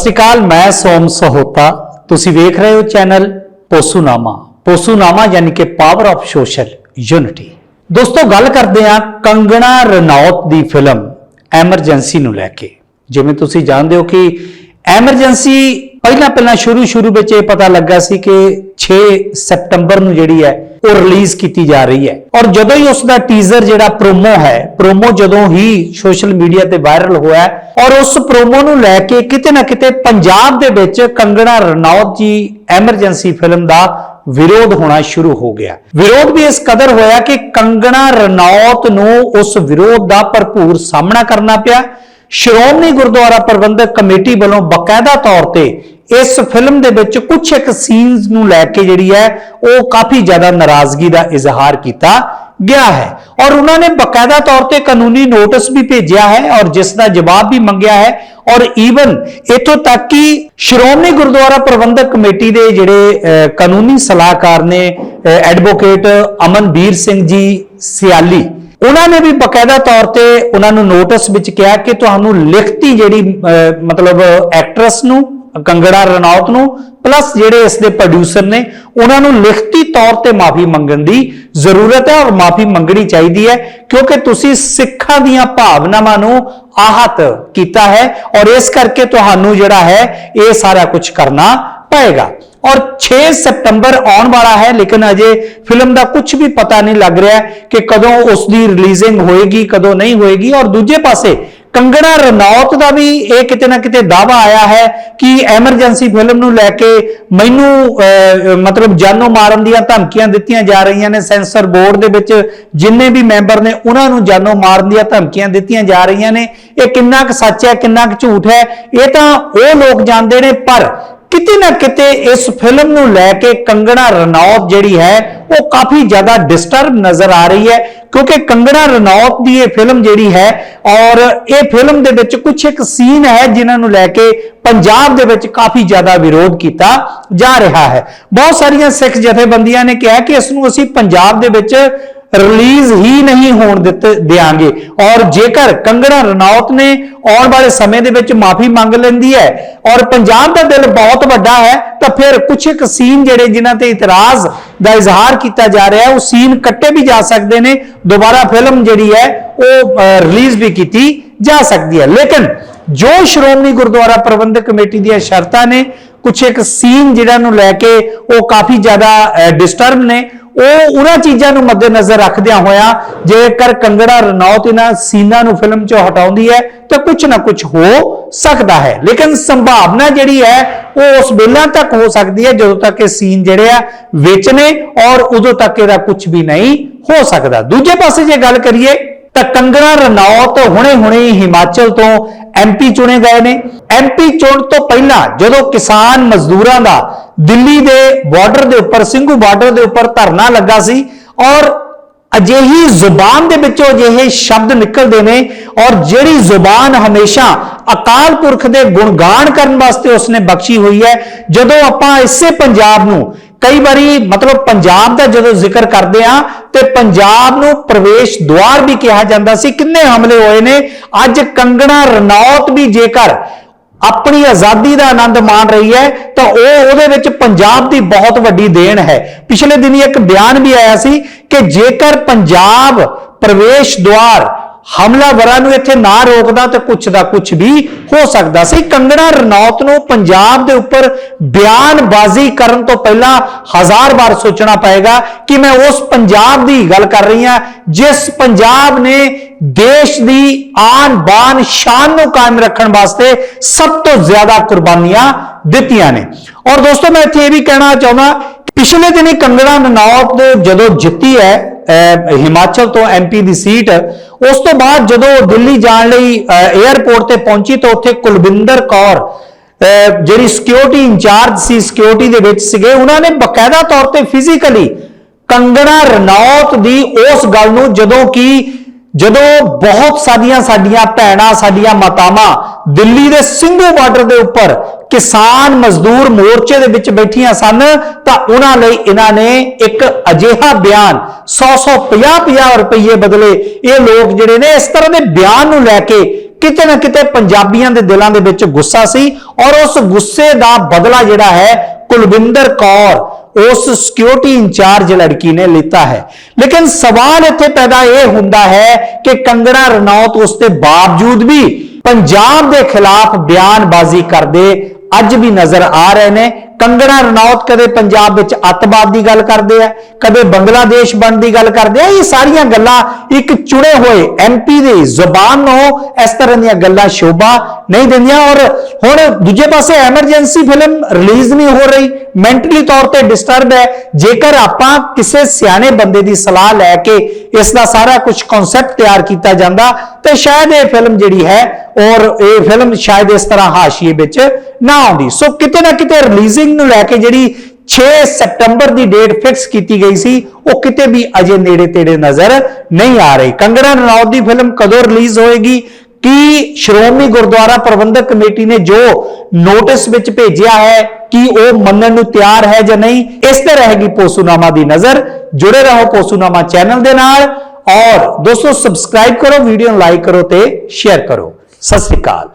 ਸ਼੍ਰੀ ਅਕਾਲ ਮੈਂ ਸੋਮ ਸਹੋਤਾ। ਤੁਸੀਂ ਵੇਖ ਰਹੇ ਹੋ ਚੈਨਲ ਪੋਸੂਨਾਮਾ। ਪੋਸੂਨਾਮਾ ਯਾਨੀ ਕਿ ਪਾਵਰ ਆਫ ਸੋਸ਼ਲ ਯੂਨਿਟੀ ਦੋਸਤੋ, ਗੱਲ ਕਰਦੇ ਹਾਂ ਕੰਗਣਾ ਰਣੌਤ ਦੀ ਫਿਲਮ ਐਮਰਜੈਂਸੀ ਨੂੰ ਲੈ ਕੇ। ਜਿਵੇਂ ਤੁਸੀਂ ਜਾਣਦੇ ਹੋ ਕਿ ਐਮਰਜੈਂਸੀ ਪਹਿਲਾਂ ਪਹਿਲਾਂ ਸ਼ੁਰੂ ਸ਼ੁਰੂ ਵਿੱਚ ਇਹ ਪਤਾ ਲੱਗਾ ਸੀ ਕਿ 6 ਸਤੰਬਰ ਨੂੰ ਜਿਹੜੀ ਹੈ ਉਹ ਰਿਲੀਜ਼ ਕੀਤੀ ਜਾ ਰਹੀ ਹੈ। ਔਰ ਜਦੋਂ ਹੀ ਉਸ ਦਾ ਟੀਜ਼ਰ ਜਿਹੜਾ ਪ੍ਰੋਮੋ ਹੈ ਪ੍ਰੋਮੋ ਜਦੋਂ ਹੀ ਸੋਸ਼ਲ ਮੀਡੀਆ ਤੇ ਵਾਇਰਲ ਹੋਇਆ ਔਰ ਉਸ ਪ੍ਰੋਮੋ ਨੂੰ ਲੈ ਕੇ ਕਿਤੇ ਨਾ ਕਿਤੇ ਪੰਜਾਬ ਦੇ ਵਿੱਚ ਕੰਗਣਾ ਰਣੌਤ ਜੀ ਐਮਰਜੈਂਸੀ ਫਿਲਮ ਦਾ ਵਿਰੋਧ ਹੋਣਾ ਸ਼ੁਰੂ ਹੋ ਗਿਆ। ਵਿਰੋਧ ਵੀ ਇਸ ਕਦਰ ਹੋਇਆ ਕਿ ਕੰਗਣਾ ਰਣੌਤ ਨੂੰ ਉਸ ਵਿਰੋਧ ਦਾ ਭਰਪੂਰ ਸਾਹਮਣਾ ਕਰਨਾ ਪਿਆ। ਸ਼੍ਰੋਮਣੀ ਗੁਰਦੁਆਰਾ ਪ੍ਰਬੰਧਕ ਕਮੇਟੀ ਵੱਲੋਂ ਬਕਾਇਦਾ ਤੌਰ ਤੇ ਇਸ ਫਿਲਮ ਦੇ ਵਿੱਚ ਕੁਝ ਇੱਕ ਸੀਨਸ ਨੂੰ ਲੈ ਕੇ ਜਿਹੜੀ ਹੈ, ਉਹ ਕਾਫੀ ਜ਼ਿਆਦਾ ਨਾਰਾਜ਼ਗੀ ਦਾ ਇਜ਼ਹਾਰ ਕੀਤਾ ਗਿਆ ਹੈ। ਔਰ ਉਹਨਾਂ ਨੇ ਬਕਾਇਦਾ ਤੌਰ ਤੇ ਕਾਨੂੰਨੀ ਨੋਟਿਸ ਵੀ ਭੇਜਿਆ ਹੈ ਔਰ ਜਿਸ ਦਾ ਜਵਾਬ ਵੀ ਮੰਗਿਆ ਹੈ। ਔਰ ਈਵਨ ਇਥੋਂ ਤੱਕ ਕਿ ਸ਼੍ਰੋਮਣੀ ਗੁਰਦੁਆਰਾ ਪ੍ਰਬੰਧਕ ਕਮੇਟੀ ਦੇ ਜਿਹੜੇ ਕਾਨੂੰਨੀ ਸਲਾਹਕਾਰ ਨੇ ਐਡਵੋਕੇਟ ਅਮਨਵੀਰ ਸਿੰਘ ਜੀ ਸਿਆਲੀ, ਉਹਨਾਂ ਨੇ ਵੀ ਬਕਾਇਦਾ ਤੌਰ ਤੇ ਉਹਨਾਂ ਨੂੰ ਨੋਟਿਸ ਵਿੱਚ ਕਿਹਾ ਕਿ ਤੁਹਾਨੂੰ ਲਿਖਤੀ ਜਿਹੜੀ ਮਤਲਬ ਐਕਟਰਸ ਨੂੰ ਕੰਗੜਾ ਰਣੌਤ ਨੂੰ ਪਲੱਸ ਜਿਹੜੇ ਇਸ ਦੇ ਪ੍ਰੋਡਿਊਸਰ ਨੇ, ਉਹਨਾਂ ਨੂੰ ਲਿਖਤੀ ਤੌਰ ਤੇ ਮਾਫੀ ਮੰਗਣ ਦੀ ਜ਼ਰੂਰਤ ਹੈ ਔਰ ਮਾਫੀ ਮੰਗਣੀ ਚਾਹੀਦੀ ਹੈ, ਕਿਉਂਕਿ ਤੁਸੀਂ ਸਿੱਖਾਂ ਦੀਆਂ ਭਾਵਨਾਵਾਂ ਨੂੰ ਆਹਤ ਕੀਤਾ ਹੈ ਔਰ ਇਸ ਕਰਕੇ ਤੁਹਾਨੂੰ ਜਿਹੜਾ ਹੈ, ਇਹ ਸਾਰਾ ਕੁਝ ਕਰਨਾ ਪਏਗਾ। ਔਰ 6 ਸਤੰਬਰ ਆਉਣ ਵਾਲਾ ਹੈ, ਲੇਕਿਨ ਅਜੇ ਫਿਲਮ ਦਾ ਕੁਝ ਵੀ ਪਤਾ ਨਹੀਂ ਲੱਗ ਰਿਹਾ ਕਿ ਕਦੋਂ ਉਸ ਦੀ ਰਿਲੀਜ਼ਿੰਗ ਹੋਏਗੀ, ਕਦੋਂ ਨਹੀਂ ਹੋਏਗੀ। ਔਰ ਦੂਜੇ ਪਾਸੇ ਕੰਗਣਾ ਰਣੌਤ ਦਾ ਵੀ ਇਹ ਕਿਤੇ ਨਾ ਕਿਤੇ ਦਾਵਾ ਆਇਆ ਹੈ ਕਿ ਐਮਰਜੈਂਸੀ ਫਿਲਮ ਨੂੰ ਲੈ ਕੇ ਮੈਨੂੰ ਅਹ, ਮਤਲਬ ਜਾਨੋਂ ਮਾਰਨ ਦੀਆਂ ਧਮਕੀਆਂ ਦਿੱਤੀਆਂ ਜਾ ਰਹੀਆਂ ਨੇ ਸੈਂਸਰ ਬੋਰਡ ਦੇ ਵਿੱਚ ਜਿੰਨੇ ਵੀ ਮੈਂਬਰ ਨੇ ਉਹਨਾਂ ਨੂੰ ਜਾਨੋਂ ਮਾਰਨ ਦੀਆਂ ਧਮਕੀਆਂ ਦਿੱਤੀਆਂ ਜਾ ਰਹੀਆਂ ਨੇ। ਇਹ ਕਿੰਨਾ ਕੁ ਸੱਚ ਹੈ ਕਿੰਨਾ ਕੁ ਝੂਠ ਹੈ ਇਹ ਤਾਂ ਉਹ ਲੋਕ ਜਾਣਦੇ ਨੇ ਪਰ ਕਿਤੇ ਨਾ ਕਿਤੇ ਇਸ ਫਿਲਮ ਨੂੰ ਲੈ ਕੇ ਕੰਗਣਾ ਰਣੌਤ ਜਿਹੜੀ ਹੈ, ਉਹ ਕਾਫੀ ਜ਼ਿਆਦਾ ਡਿਸਟਰਬ ਨਜ਼ਰ ਆ ਰਹੀ ਹੈ, ਕਿਉਂਕਿ ਕੰਗਣਾ ਰਣੌਤ ਦੀ ਇਹ ਫਿਲਮ ਜਿਹੜੀ ਹੈ, ਔਰ ਇਹ ਫਿਲਮ ਦੇ ਵਿੱਚ ਕੁਝ ਇੱਕ ਸੀਨ ਹੈ ਜਿਨ੍ਹਾਂ ਨੂੰ ਲੈ ਕੇ ਪੰਜਾਬ ਦੇ ਵਿੱਚ ਕਾਫੀ ਜ਼ਿਆਦਾ ਵਿਰੋਧ ਕੀਤਾ ਜਾ ਰਿਹਾ ਹੈ। ਬਹੁਤ ਸਾਰੀਆਂ ਸਿੱਖ ਜਥੇਬੰਦੀਆਂ ਨੇ ਕਿਹਾ ਕਿ ਇਸ ਨੂੰ ਅਸੀਂ ਪੰਜਾਬ ਦੇ ਵਿੱਚ ਰਿਲੀਜ਼ ਹੀ ਨਹੀਂ ਹੋਣ ਦਿੱਤੇ, ਦਿਆਂਗੇ। ਔਰ ਜੇਕਰ ਕੰਗਣਾ ਰਣੌਤ ਨੇ ਆਉਣ ਵਾਲੇ ਸਮੇਂ ਦੇ ਵਿੱਚ ਮਾਫੀ ਮੰਗ ਲੈਂਦੀ ਹੈ ਔਰ ਪੰਜਾਬ ਦਾ ਦਿਲ ਬਹੁਤ ਵੱਡਾ ਹੈ, ਤਾਂ ਫਿਰ ਕੁਝ ਇੱਕ ਸੀਨ ਜਿਹੜੇ ਜਿਨ੍ਹਾਂ ਤੇ ਇਤਰਾਜ਼ ਦਾ ਇਜ਼ਹਾਰ ਕੀਤਾ ਜਾ ਰਿਹਾ ਹੈ, ਉਹ ਸੀਨ ਕੱਟੇ ਵੀ ਜਾ ਸਕਦੇ ਨੇ। ਦੁਬਾਰਾ ਫਿਲਮ ਜਿਹੜੀ ਹੈ, ਉਹ ਰਿਲੀਜ਼ ਵੀ ਕੀਤੀ ਜਾ ਸਕਦੀ ਹੈ। ਲੇਕਿਨ ਜੋ ਸ਼੍ਰੋਮਣੀ ਗੁਰਦੁਆਰਾ ਪ੍ਰਬੰਧਕ ਕਮੇਟੀ ਦੀਆਂ ਸ਼ਰਤਾਂ ਨੇ ਕੁਝ ਇੱਕ ਸੀਨ ਜਿਹੜਾ ਨੂੰ ਲੈ ਕੇ ਉਹ ਕਾਫੀ ਜ਼ਿਆਦਾ ਡਿਸਟਰਬ ਨੇ। ਉਹ ਉਹਨਾਂ ਚੀਜ਼ਾਂ ਨੂੰ ਮੱਦੇਨਜ਼ਰ ਰੱਖਦਿਆਂ ਹੋਇਆ ਜੇਕਰ ਕੰਗੜਾ ਰਣੌਤ ਇਹਨਾਂ ਸੀਨਾਂ ਨੂੰ ਫਿਲਮ ਚੋਂ ਹਟਾਉਂਦੀ ਹੈ, ਤਾਂ ਕੁਝ ਨਾ ਕੁਝ ਹੋ ਸਕਦਾ ਹੈ। ਲੇਕਿਨ ਸੰਭਾਵਨਾ ਜਿਹੜੀ ਹੈ, ਉਹ ਉਸ ਵੇਲੇ ਤੱਕ ਹੋ ਸਕਦੀ ਹੈ ਜਦੋਂ ਤੱਕ ਇਹ ਸੀਨ ਜਿਹੜੇ ਆ ਵਿੱਚ ਨੇ ਔਰ ਉਦੋਂ ਤੱਕ ਇਹਦਾ ਕੁਝ ਵੀ ਨਹੀਂ ਹੋ ਸਕਦਾ। ਦੂਜੇ ਪਾਸੇ ਜੇ ਗੱਲ ਕਰੀਏ, ਤਾਂ ਕੰਗਣਾ ਰਣੌਤ ਹੁਣੇ-ਹੁਣੇ ਹਿਮਾਚਲ ਤੋਂ ਐਮਪੀ ਚੁਣੇ ਗਏ ਨੇ। ਐਮਪੀ ਚੁਣ ਤੋਂ ਪਹਿਲਾਂ ਜਦੋਂ ਕਿਸਾਨ ਮਜ਼ਦੂਰਾਂ ਦਾ ਦਿੱਲੀ ਦੇ ਬਾਰਡਰ ਦੇ ਉੱਪਰ, ਸਿੰਘੂ ਬਾਰਡਰ ਦੇ ਉੱਪਰ ਧਰਨਾ ਲੱਗਾ ਸੀ ਔਰ ਅਜਿਹੀ ਜ਼ੁਬਾਨ ਦੇ ਵਿੱਚੋਂ ਅਜਿਹੇ ਸ਼ਬਦ ਨਿਕਲਦੇ ਨੇ ਔਰ ਜਿਹੜੀ ਜ਼ੁਬਾਨ ਹਮੇਸ਼ਾ ਅਕਾਲ ਪੁਰਖ ਦੇ ਗੁਣਗਾਨ ਕਰਨ ਵਾਸਤੇ ਉਸਨੇ ਬਖਸ਼ੀ ਹੋਈ ਹੈ, ਜਦੋਂ ਆਪਾਂ ਇਸੇ ਪੰਜਾਬ ਨੂੰ ਕਈ ਵਾਰੀ ਮਤਲਬ ਪੰਜਾਬ ਦਾ ਜਦੋਂ ਜ਼ਿਕਰ ਕਰਦੇ ਆ ਤੇ ਪੰਜਾਬ ਨੂੰ ਪ੍ਰਵੇਸ਼ ਦੁਆਰ ਵੀ ਕਿਹਾ ਜਾਂਦਾ ਸੀ, ਕਿੰਨੇ ਹਮਲੇ ਹੋਏ ਨੇ, ਅੱਜ ਕੰਗਣਾ ਰਣੌਤ ਵੀ ਜੇਕਰ ਆਪਣੀ ਆਜ਼ਾਦੀ ਦਾ ਆਨੰਦ ਮਾਣ ਰਹੀ ਹੈ, ਤਾਂ ਉਹ ਉਹਦੇ ਵਿੱਚ ਪੰਜਾਬ ਦੀ ਬਹੁਤ ਵੱਡੀ ਦੇਣ ਹੈ। ਪਿਛਲੇ ਦਿਨੀ ਇੱਕ ਬਿਆਨ ਵੀ ਆਇਆ ਸੀ ਕਿ ਜੇਕਰ ਪੰਜਾਬ ਪ੍ਰਵੇਸ਼ ਦੁਆਰ ਹਮਲਾਵਰਾਂ ਨੂੰ ਇੱਥੇ ਨਾ ਰੋਕਦਾ ਤਾਂ ਕੁਛ ਦਾ ਕੁਛ ਵੀ ਹੋ ਸਕਦਾ ਸੀ। ਕੰਗਣਾ ਰਣੌਤ ਨੂੰ ਪੰਜਾਬ ਦੇ ਉੱਪਰ ਬਿਆਨਬਾਜ਼ੀ ਕਰਨ ਤੋਂ ਪਹਿਲਾਂ ਹਜ਼ਾਰ ਵਾਰ ਸੋਚਣਾ ਪਏਗਾ ਕਿ ਮੈਂ ਉਸ ਪੰਜਾਬ ਦੀ ਗੱਲ ਕਰ ਰਹੀ ਹਾਂ, ਜਿਸ ਪੰਜਾਬ ਨੇ ਦੇਸ਼ ਦੀ ਆਨ ਬਾਨ ਸ਼ਾਨ ਨੂੰ ਕਾਇਮ ਰੱਖਣ ਵਾਸਤੇ ਸਭ ਤੋਂ ਜ਼ਿਆਦਾ ਕੁਰਬਾਨੀਆਂ ਦਿੱਤੀਆਂ ਨੇ। ਔਰ ਦੋਸਤੋ, ਮੈਂ ਇੱਥੇ ਇਹ ਵੀ ਕਹਿਣਾ ਚਾਹੁੰਦਾ, ਪਿਛਲੇ ਦਿਨੀ ਕੰਗਣਾ ਰਣੌਤ ਜਦੋਂ ਜਿੱਤੀ ਹੈ ਹਿਮਾਚਲ ਤੋਂ ਐਮਪੀ ਦੀ ਸੀਟ, ਉਸ ਤੋਂ ਬਾਅਦ ਜਦੋਂ ਦਿੱਲੀ ਜਾਣ ਲਈ 에ਅਰਪੋਰਟ ਤੇ ਪਹੁੰਚੀ ਤਾਂ ਉੱਥੇ ਕੁਲਵਿੰਦਰ ਕੌਰ ਜਿਹੜੀ ਸਿਕਿਉਰਿਟੀ ਇੰਚਾਰਜ ਸੀ ਸਿਕਿਉਰਿਟੀ ਦੇ ਵਿੱਚ ਸੀਗੇ, ਉਹਨਾਂ ਨੇ ਬਕਾਇਦਾ ਤੌਰ ਤੇ ਫਿਜ਼ੀਕਲੀ ਕੰਗਣਾ ਰਣੌਤ ਦੀ ਉਸ ਗੱਲ ਨੂੰ ਜਦੋਂ ਕਿ ਜਦੋਂ ਬਹੁਤ ਸਾਡੀਆਂ ਸਾਡੀਆਂ ਭੈਣਾਂ, ਸਾਡੀਆਂ ਮਾਤਾਵਾਂ ਦਿੱਲੀ ਦੇ ਸਿੰਘੂ ਬਾਰਡਰ ਦੇ ਉੱਪਰ ਕਿਸਾਨ ਮਜ਼ਦੂਰ ਮੋਰਚੇ ਦੇ ਵਿੱਚ ਬੈਠੀਆਂ ਸਨ, ਤਾਂ ਉਹਨਾਂ ਲਈ ਇਹਨਾਂ ਨੇ ਇੱਕ ਅਜਿਹਾ ਬਿਆਨ 100 100 50 50 ਰੁਪਏ ਬਦਲੇ ਇਹ ਲੋਕ ਜਿਹੜੇ ਨੇ ਇਸ ਤਰ੍ਹਾਂ ਦੇ ਬਿਆਨ ਨੂੰ ਲੈ ਕੇ ਕਿਤੇ ਨਾ ਕਿਤੇ ਪੰਜਾਬੀਆਂ ਦੇ ਦਿਲਾਂ ਦੇ ਵਿੱਚ ਗੁੱਸਾ ਸੀ ਔਰ ਉਸ ਗੁੱਸੇ ਦਾ ਬਦਲਾ ਜਿਹੜਾ ਹੈ ਕੁਲਵਿੰਦਰ ਕੌਰ ਉਸ ਸਿਕਿਉਰਿਟੀ ਇੰਚਾਰਜ ਲੜਕੀ ਨੇ ਲਿੱਤਾ ਹੈ। ਲੇਕਿਨ ਸਵਾਲ ਇੱਥੇ ਪੈਦਾ ਇਹ ਹੁੰਦਾ ਹੈ ਕਿ ਕੰਗਣਾ ਰਣੌਤ ਉਸ ਦੇ ਬਾਵਜੂਦ ਵੀ ਪੰਜਾਬ ਦੇ ਖਿਲਾਫ ਬਿਆਨਬਾਜ਼ੀ ਕਰਦੇ ਅੱਜ ਵੀ ਨਜ਼ਰ ਆ ਰਹੇ ਨੇ। ਕੰਗਣਾ ਰਣੌਤ ਕਦੇ ਪੰਜਾਬ ਵਿੱਚ ਅੱਤਵਾਦ ਦੀ ਗੱਲ ਕਰਦੇ ਆ, ਕਦੇ ਬੰਗਲਾਦੇਸ਼ ਬਣ ਦੀ ਗੱਲ ਕਰਦੇ ਆ, ਇਹ ਸਾਰੀਆਂ ਗੱਲਾਂ ਇੱਕ ਚੁਣੇ ਹੋਏ ਐਮਪੀ ਦੀ ਜ਼ੁਬਾਨ ਨੂੰ ਇਸ ਤਰ੍ਹਾਂ ਦੀਆਂ ਗੱਲਾਂ ਸ਼ੋਭਾ ਨਹੀਂ ਦਿੰਦੀਆਂ। ਔਰ ਹੁਣ ਦੂਜੇ ਪਾਸੇ ਐਮਰਜੈਂਸੀ ਫਿਲਮ ਰਿਲੀਜ਼ ਨਹੀਂ ਹੋ ਰਹੀ, ਮੈਂਟਲੀ ਤੌਰ ਤੇ ਡਿਸਟਰਬ ਹੈ। ਜੇਕਰ ਆਪਾਂ ਕਿਸੇ ਸਿਆਣੇ ਬੰਦੇ ਦੀ ਸਲਾਹ ਲੈ ਕੇ ਇਸ ਦਾ ਸਾਰਾ ਕੁਝ ਕਨਸੈਪਟ ਤਿਆਰ ਕੀਤਾ ਜਾਂਦਾ, ਤੇ ਸ਼ਾਇਦ ਇਹ ਫਿਲਮ ਜਿਹੜੀ ਹੈ ਔਰ ਇਹ ਫਿਲਮ ਸ਼ਾਇਦ ਇਸ ਤਰ੍ਹਾਂ ਹਾਸ਼ੀਏ ਵਿੱਚ ਨਾ ਆਉਂਦੀ। ਸੋ ਕਿਤੇ ਨਾ ਕਿਤੇ ਰਿਲੀਜ਼ਿੰਗ ਨੂੰ ਲੈ ਕੇ ਜਿਹੜੀ 6 ਸਤੰਬਰ ਦੀ ਡੇਟ ਫਿਕਸ ਕੀਤੀ ਗਈ ਸੀ, ਉਹ ਕਿਤੇ ਵੀ ਅਜੇ ਨੇੜੇ ਤੇੜੇ ਨਜ਼ਰ ਨਹੀਂ ਆ ਰਹੀ। ਕੰਗਣਾ ਰਣੌਤ ਦੀ ਫਿਲਮ ਕਦੋਂ ਰਿਲੀਜ਼ ਹੋਏਗੀ? ਕੀ ਸ਼੍ਰੋਮਣੀ ਗੁਰਦੁਆਰਾ ਪ੍ਰਬੰਧਕ ਕਮੇਟੀ ਨੇ ਜੋ ਨੋਟਿਸ ਵਿੱਚ ਭੇਜਿਆ ਹੈ, ਕਿ ਉਹ ਮੰਨਣ ਨੂੰ ਤਿਆਰ ਹੈ ਜਾਂ ਨਹੀਂ, ਇਸ ਤੇ ਰਹੇਗੀ ਪੋਸੂਨਾਮਾ ਦੀ ਨਜ਼ਰ। ਜੁੜੇ ਰਹੋ ਪੋਸੂਨਾਮਾ ਚੈਨਲ ਦੇ ਨਾਲ ਔਰ ਦੋਸਤੋ ਸਬਸਕ੍ਰਾਈਬ ਕਰੋ ਵੀਡੀਓ ਨੂੰ ਲਾਈਕ ਕਰੋ ਤੇ ਸ਼ੇਅਰ ਕਰੋ। ਸਤਿ ਸ੍ਰੀ ਅਕਾਲ।